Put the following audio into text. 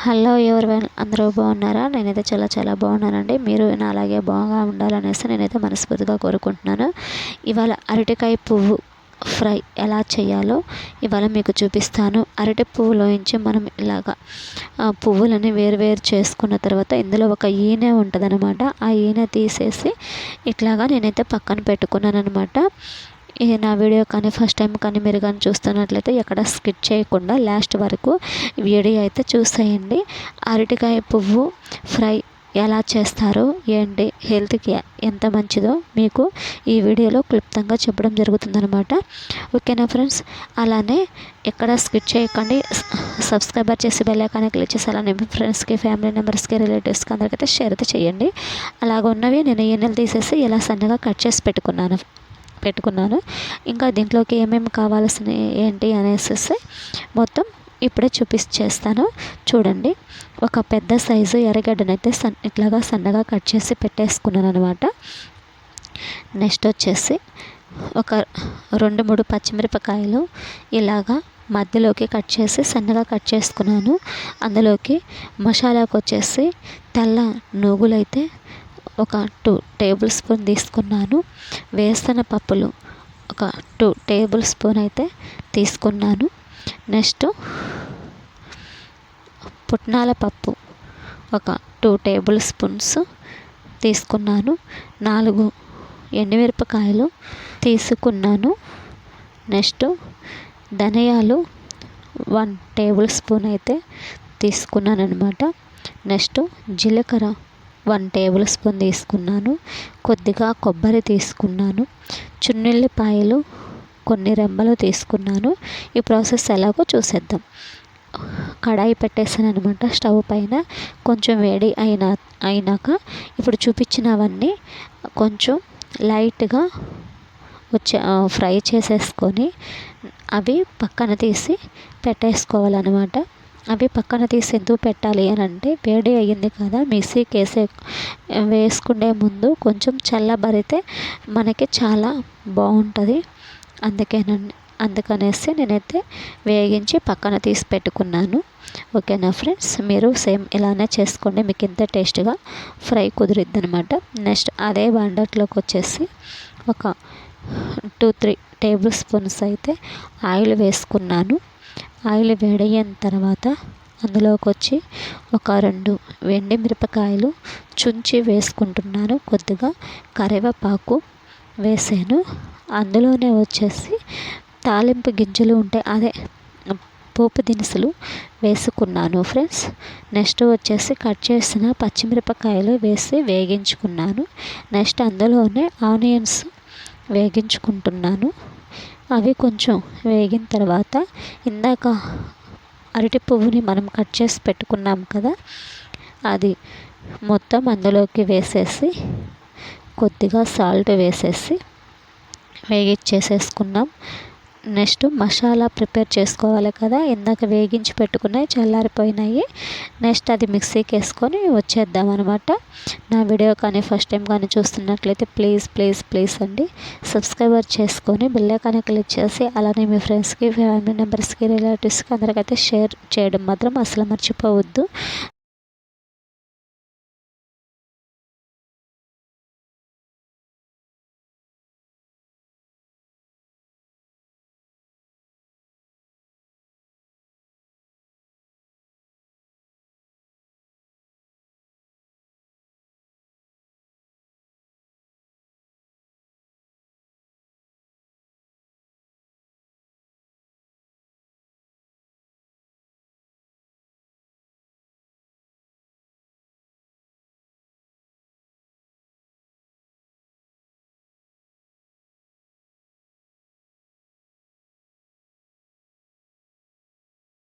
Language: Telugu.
హలో ఎవరు అందరూ బాగున్నారా? నేనైతే చాలా చాలా బాగున్నానండి. మీరు నా అలాగే బాగా ఉండాలనేసి నేనైతే మనస్ఫూర్తిగా కోరుకుంటున్నాను. ఇవాళ అరటికాయ పువ్వు ఫ్రై ఎలా చేయాలో ఇవాళ మీకు చూపిస్తాను. అరటి పువ్వులోంచి మనం ఇలాగా పువ్వులని వేరు వేరు చేసుకున్న తర్వాత ఇందులో ఒక ఈనె ఉంటుందన్నమాట. ఆ ఈనె తీసేసి ఇట్లాగా నేనైతే పక్కన పెట్టుకున్నాను అనమాట ఈ నా వీడియో కానీ ఫస్ట్ టైం కానీ మీరు కానీ చూస్తున్నట్లయితే ఎక్కడ స్కిప్ చేయకుండా లాస్ట్ వరకు వీడియో అయితే చూసేయండి. అరటికాయ పువ్వు ఫ్రై ఎలా చేస్తారు ఏంటి హెల్త్కి ఎంత మంచిదో మీకు ఈ వీడియోలో క్లుప్తంగా చెప్పడం జరుగుతుందనమాట ఓకేనా ఫ్రెండ్స్? అలానే ఎక్కడ స్కిప్ చేయకండి. సబ్స్క్రైబర్ చేసి బెల్లైకాన్ని క్లిక్ చేసి అలానే మీ ఫ్రెండ్స్కి ఫ్యామిలీ మెంబర్స్కి రిలేటివ్స్కి అందరికైతే షేర్ అయితే చేయండి. అలాగ ఉన్నవి నేను ఈనెలు తీసేసి ఇలా సన్నగా కట్ చేసి పెట్టుకున్నాను. పెట్టుకున్నాను. ఇంకా దీంట్లోకి ఏమేమి కావాల్సిన ఏంటి అనేసి మొత్తం ఇప్పుడే చూపించేస్తాను చూడండి. ఒక పెద్ద సైజు ఎర్రగడ్డనైతే సన్ ఇట్లాగా సన్నగా కట్ చేసి పెట్టేసుకున్నాను అనమాట నెక్స్ట్ వచ్చేసి ఒక రెండు మూడు పచ్చిమిరపకాయలు ఇలాగా మధ్యలోకి కట్ చేసి సన్నగా కట్ చేసుకున్నాను. అందులోకి మసాలాకు వచ్చేసి తెల్ల నువ్వులైతే ఒక టూ టేబుల్ స్పూన్ తీసుకున్నాను. వేరుశనగ పప్పులు ఒక టూ టేబుల్ స్పూన్ అయితే తీసుకున్నాను. నెక్స్ట్ పుట్నాల పప్పు ఒక టూ టేబుల్ స్పూన్స్ తీసుకున్నాను. నాలుగు ఎండుమిరపకాయలు తీసుకున్నాను. నెక్స్ట్ ధనియాలు వన్ టేబుల్ స్పూన్ అయితే తీసుకున్నాను అనమాట నెక్స్ట్ జీలకర్ర వన్ టేబుల్ స్పూన్ తీసుకున్నాను. కొద్దిగా కొబ్బరి తీసుకున్నాను. చున్నుల్లిపాయలు కొన్ని రెమ్మలు తీసుకున్నాను. ఈ ప్రాసెస్ ఎలాగో చూసేద్దాం. కడాయి పెట్టేసాను అనమాట స్టవ్ పైన కొంచెం వేడి అయినా అయినాక ఇప్పుడు చూపించినవన్నీ కొంచెం లైట్గా వచ్చే ఫ్రై చేసేసుకొని అవి పక్కన తీసి పెట్టేసుకోవాలన్నమాట. అవి పక్కన తీసి ఎందుకు పెట్టాలి అని అంటే వేడి అయ్యింది కదా మిక్సీకి వేసే వేసుకునే ముందు కొంచెం చల్లబరితే మనకి చాలా బాగుంటుంది. అందుకేనండి అందుకనేసి నేనైతే వేగించి పక్కన తీసి పెట్టుకున్నాను. ఓకేనా ఫ్రెండ్స్? మీరు సేమ్ ఇలానే చేసుకోండి. మీకు ఇంత టేస్ట్గా ఫ్రై కుదిరిద్ది అనమాట నెక్స్ట్ అదే వండట్లోకి వచ్చేసి ఒక టూ త్రీ టేబుల్ స్పూన్స్ అయితే ఆయిల్ వేసుకున్నాను. ఆయిల్ వేడయిన తర్వాత అందులోకి వచ్చి ఒక రెండు వెండి మిరపకాయలు చుంచి వేసుకుంటున్నాను. కొద్దిగా కరివేపాకు వేసాను. అందులోనే వచ్చేసి తాలింపు గింజలు ఉంటాయి అదే పోపు దినుసులు వేసుకున్నాను ఫ్రెండ్స్. నెక్స్ట్ వచ్చేసి కట్ చేసిన పచ్చిమిరపకాయలు వేసి వేగించుకున్నాను. నెక్స్ట్ అందులోనే ఆనియన్స్ వేగించుకుంటున్నాను. అవి కొంచెం వేగిన తర్వాత ఇందాక అరటి పువ్వుని మనం కట్ చేసి పెట్టుకున్నాం కదా అది మొత్తం అందులోకి వేసేసి కొద్దిగా సాల్ట్ వేసేసి వేగిచ్చేసేసుకున్నాం. నెక్స్ట్ మసాలా ప్రిపేర్ చేసుకోవాలి కదా ఇందాక వేగించి పెట్టుకున్నాయి చల్లారిపోయినాయి. నెక్స్ట్ అది మిక్సీకి వేసుకొని వచ్చేద్దాం అనమాట నా వీడియో కానీ ఫస్ట్ టైం కానీ చూస్తున్నట్లయితే ప్లీజ్ ప్లీజ్ ప్లీజ్ అండి. సబ్స్క్రైబర్ చేసుకొని బిల్లే కానీ క్లిక్ చేసి అలానే మీ ఫ్రెండ్స్కి ఫ్యామిలీ మెంబర్స్కి రిలేటివ్స్కి అందరికైతే షేర్ చేయడం మాత్రం అసలు మర్చిపోవద్దు.